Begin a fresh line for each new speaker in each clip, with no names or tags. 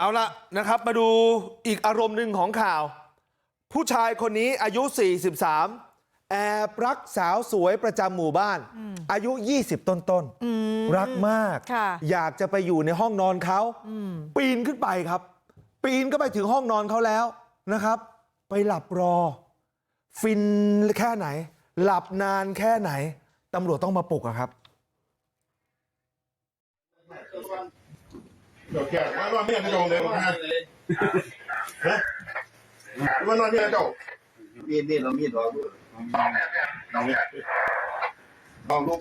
เอาละนะครับมาดูอีกอารมณ์หนึ่งของข่าว ผู้ชายคนนี้อายุ 43 แอบรักสาวสวยประจำหมู่บ้าน อายุ 20 ต้นๆรักมาก
ค่ะ
อยากจะไปอยู่ในห้องนอนเขาปีนขึ้นไปครับ ปีนก็ไปถึงห้องนอนเขาแล้วนะครับ ไปหลับรอ ฟินแค่ไหน หลับนานแค่ไหนตำรวจต้องมาปลุกอะครับ
ดี๋ยวแกว่านอนไม่อยากจะโดนเลยบอกนะฮะว่านอนไม่อยากจะโดน
มีดมีดเรามีดเราด้วย
เอาเนี่ยลองลูก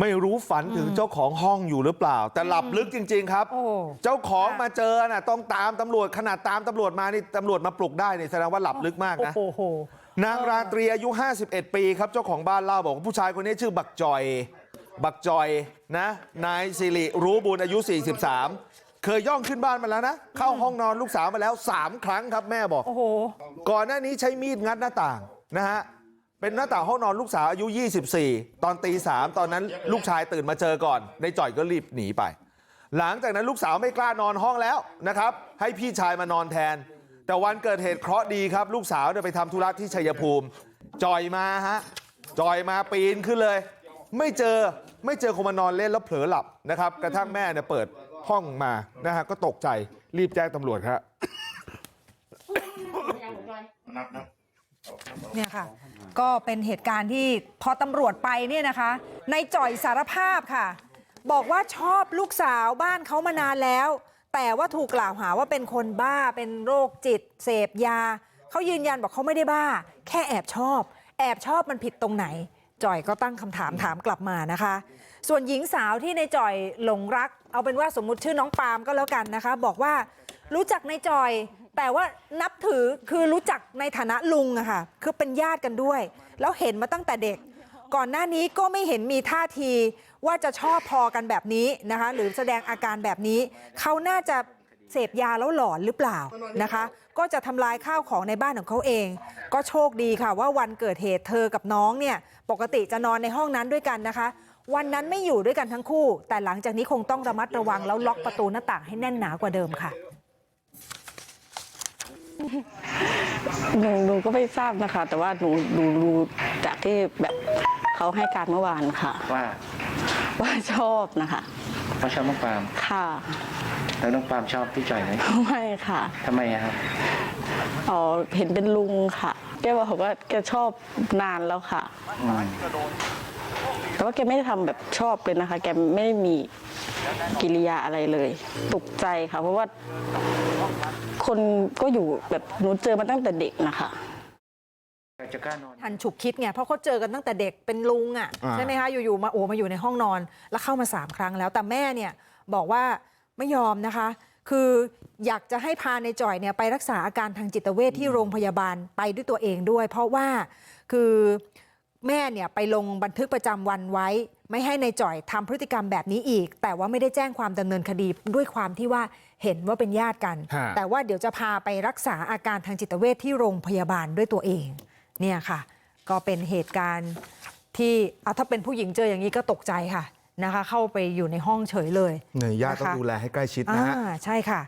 ไม่รู้ฝันถึงเจ้าของห้องอยู่หรือเปล่า แต่หลับลึกจริง ๆ ครับ
โอ้
เจ้าของมาเจอน่ะ ต้องตามตำรวจขนาดตามตำรวจมานี่ตำรวจมาปลุกได้นี่แสดงว่าหลับลึกมากนะ
โอ้โห
นางราตรีอายุ 51 ปีครับ เจ้าของบ้านเล่าบอกว่าผู้ชายคนนี้ชื่อบักจอย บักจอยนะนายสิริรู้บุญอายุ43เคยย่องขึ้นบ้านมาแล้วนะเข้าห้องนอนลูกสาวมาแล้ว3ครั้งครับแม่บอก
โอ้โห
ก่อนหน้านี้ใช้มีดงัดหน้าต่างนะฮะเป็นหน้าต่างห้องนอนลูกสาวอายุ 24 ตอนตีสามตอนนั้นลูกชายตื่นมาเจอก่อนในจ่อยก็รีบหนีไป หลังจากนั้นลูกสาวไม่กล้านอนห้องแล้วนะครับ ให้พี่ชายมานอนแทน แต่วันเกิดเหตุเคราะห์ดีครับ ลูกสาวเนี่ยไปทำธุระที่ชัยภูมิจอยมาฮะจอยมาปีนขึ้นเลย ไม่เจอไม่เจอคนมานอนเล่นแล้วเผลอหลับนะครับกระทั่งแม่เนี่ยเปิดห้องมานะฮะก็ตกใจรีบแจ้งตำรวจครับ
นับนับ
เนี่ยค่ะก็เป็นเหตุการณ์ที่พอตำรวจไปเนี่ยนะคะในจ่อยสารภาพค่ะ บอกว่าชอบลูกสาวบ้านเขามานานแล้ว แต่ว่าถูกกล่าวหาว่าเป็นคนบ้าเป็นโรคจิต เสพยาเขายืนยันบอกเขาไม่ได้บ้า แค่แอบชอบ แอบชอบมันผิดตรงไหน จ่อยก็ตั้งคำถามถามกลับมานะคะ ส่วนหญิงสาวที่ในจ่อยหลงรัก เอาเป็นว่าสมมุติชื่อน้องปาล์มก็แล้วกันนะคะ บอกว่ารู้จักในจอย แต่ว่านับถือคือรู้จักในฐานะลุงอะค่ะคือเป็นญาติกันด้วย แล้วเห็นมาตั้งแต่เด็ก ก่อนหน้านี้ก็ไม่เห็นมีท่าทีว่าจะชอบพอกันแบบนี้นะคะ หรือแสดงอาการแบบนี้ เขาน่าจะ เสพยาแล้วหลอนหรือเปล่านะคะก็จะทำลายข้าวของในบ้านของเขาเองก็โชคดีค่ะว่าวันเกิดเหตุเธอกับน้องเนี่ยปกติจะนอนในห้องนั้นด้วยกันนะคะ วันนั้นไม่อยู่ด้วยกันทั้งคู่ แต่หลังจากนี้คงต้องระมัดระวังแล้วล็อกประตูหน้าต่างให้แน่นหนากว่าเดิมค่ะ
หนูหนูก็ไม่ทราบนะคะ แต่ว่าหนูหนูรู้จากที่แบบเขาให้การเมื่อวานค่ะ
ว่า
ว่าชอบนะคะ
เขาชอบน้องปาล์ม
ค่ะ
แล้วน้องปาล์มชอบพี่จ่อยไหม
ไม่ค่ะ
ทำไมอะครับ
อ๋อเห็นเป็นลุงค่ะ แกบอกว่าแกชอบนานแล้วค่ะ
อืม
แต่ว่าแกไม่ได้ทำแบบชอบเลยนะคะ แกไม่ได้มีกิริยาอะไรเลย ตกใจค่ะ เพราะว่าคนก็อยู่แบบหนูเจอมาตั้งแต่เด็กนะคะ
จะกล้านอน
ทันฉุกคิดไงเพราะเขาเจอกันตั้งแต่เด็กเป็นลุงอะ
อ่า
ใช่ไหมคะอยู่ๆมาโอ้มาอยู่ในห้องนอนแล้วเข้ามาสามครั้งแล้วแต่แม่เนี่ยบอกว่าไม่ยอมนะคะ คืออยากจะให้พาในจ่อยเนี่ยไปรักษาอาการทางจิตเวชที่โรงพยาบาลไปด้วยตัวเองด้วย เพราะว่าคือแม่เนี่ยไปลงบันทึกประจำวันไว้ ไม่ให้ในจ่อยทำพฤติกรรมแบบนี้อีก แต่ว่าไม่ได้แจ้งความดำเนินคดีด้วยความที่ว่าเห็นว่าเป็นญาติกัน
ฮะ
แต่ว่าเดี๋ยวจะพาไปรักษาอาการทางจิตเวชที่โรงพยาบาลด้วยตัวเอง เนี่ยค่ะ ก็เป็นเหตุการณ์ที่เอาถ้าเป็นผู้หญิงเจออย่างนี้ก็ตกใจค่ะนะคะ เข้าไปอยู่ในห้องเฉยเลย
เนี่ยญาติต้อง
นะคะ
ดูแลให้ใกล้ชิดนะฮะ
อ่าใช่ค่ะ